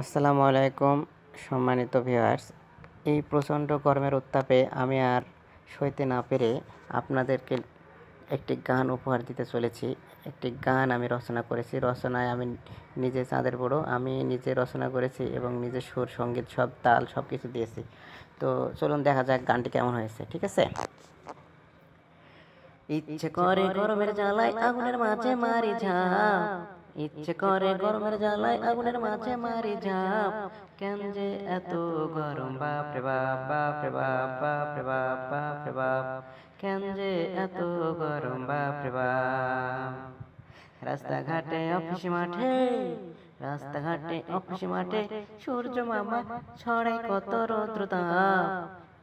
আসসালামু আলাইকুম, সম্মানিত ভিউয়ার্স। এই প্রচণ্ড গরমের উত্তাপে আমি আর সইতে না পেরে আপনাদেরকে একটি গান উপহার দিতে চলেছি। একটি গান আমি রচনা করেছি। রচনায় আমি নিজে চাঁদের বড়, আমি নিজে রচনা করেছি এবং নিজে সুর, সংগীত, সব তাল সব কিছু দিয়েছি। তো চলুন দেখা যাক গানটি কেমন হয়েছে, ঠিক আছে? ইচ্ছে করে গরমের জ্বালায় আগুনের মাঝে মারি ইচ্ছে করে গরমের জ্বালায় আগুনের মাঝে মারি ঝাঁপ। কেন যে এত গরম? বাপ রে বাপ বাপ রে বাপ বাপ রে বাপ বাপ রে বাপ। কেন যে এত গরম? বাপ রে বাপ। রাস্তাঘাটে, অফিস মাঠে, রাস্তাঘাটে, অফিস মাঠে সূর্য মামা ছড়াই কত রৌদ্র তাপ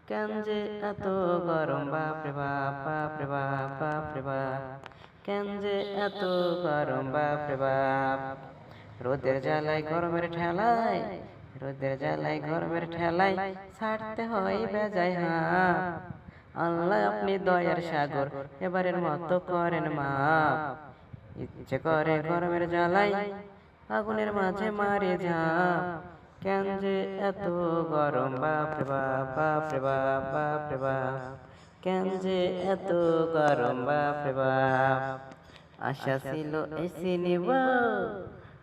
কেন যে এত গরম? বাপ রে বাপ বাপ রে বাপ বাপ রে বাপ। কেন যে এত গরম বাপ রে বাপ। রোদের জ্বালায় গরমের ঠেলায়। রোদের জ্বালায় গরমের ঠেলায় ছাড়তে হয় বেজায় হাঁপ আল্লাহ আপনি দয়ার সাগর এবারের মতো করেন মাপ ইচ্ছে করে গরমের জ্বালায় আগুনের মাঝে মারে যা। কেন যে এত গরম বাপ রে বাপ বাপ রে বাপ বাপ। রে বাপ। কেন যে এত গরম বাপরে বাপ। আশা ছিল এসি নিব।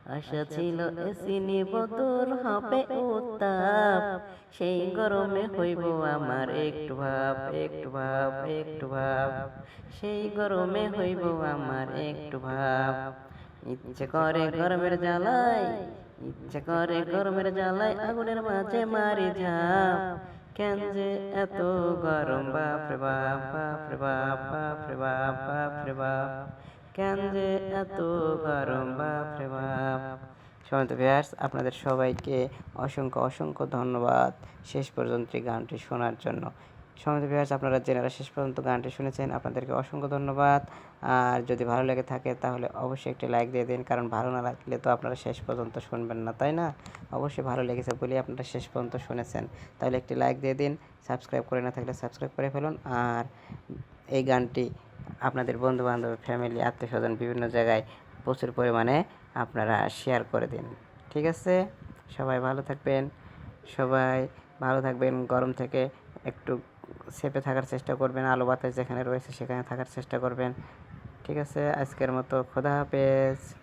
আশা ছিল এসি নিব দূর হবে উত্তাপ। সেই গরমে হইব আমার একটু ভাব একটু ভাব একটু ভাব। সেই গরমে হইব আমার একটু ভাব। ইচ্ছে করে গরমের জ্বালায়। ইচ্ছে করে গরমের জ্বালায় আগুনের মাঝে মারি ঝাঁপ। কেন যে এত গরম? বাপ রে বাপ বাপ রে বাপ বাপ রে বাপ বাপ রে বাপ। কেন যে এত গরম? বাপ রে বাপ। সমিত ভিয়ার্স আপনাদের সবাইকে অসংখ্য অসংখ্য ধন্যবাদ শেষ পর্যন্ত এই গানটি শোনার জন্য। সমিত ভিয়ার্স আপনারা যেনারা শেষ পর্যন্ত গানটি শুনেছেন, আপনাদেরকে অসংখ্য ধন্যবাদ। আর যদি ভালো লেগে থাকে তাহলে অবশ্যই একটি লাইক দিয়ে দিন, কারণ ভালো না লাগলে তো আপনারা শেষ পর্যন্ত শুনবেন না, তাই না? অবশ্যই ভালো লেগেছে বলেই আপনারা শেষ পর্যন্ত শুনেছেন। তাহলে একটি লাইক দিয়ে দিন সাবস্ক্রাইব করে না থাকলে সাবস্ক্রাইব করে ফেলুন। আর এই গানটি আপনাদের বন্ধু বান্ধব ফ্যামিলি আত্মীয় স্বজন বিভিন্ন জায়গায় প্রচুর পরিমাণে আপনারা শেয়ার করে দিন। ঠিক আছে? সবাই ভালো থাকবেন, সবাই ভালো থাকবেন, গরম থেকে একটু সেপে থাকার চেষ্টা করবেন, আলো বাতাস যেখানে রয়েছে সেখানে থাকার চেষ্টা করবেন। ঠিক আছে, আজকের মতো খোদা হাফেজ।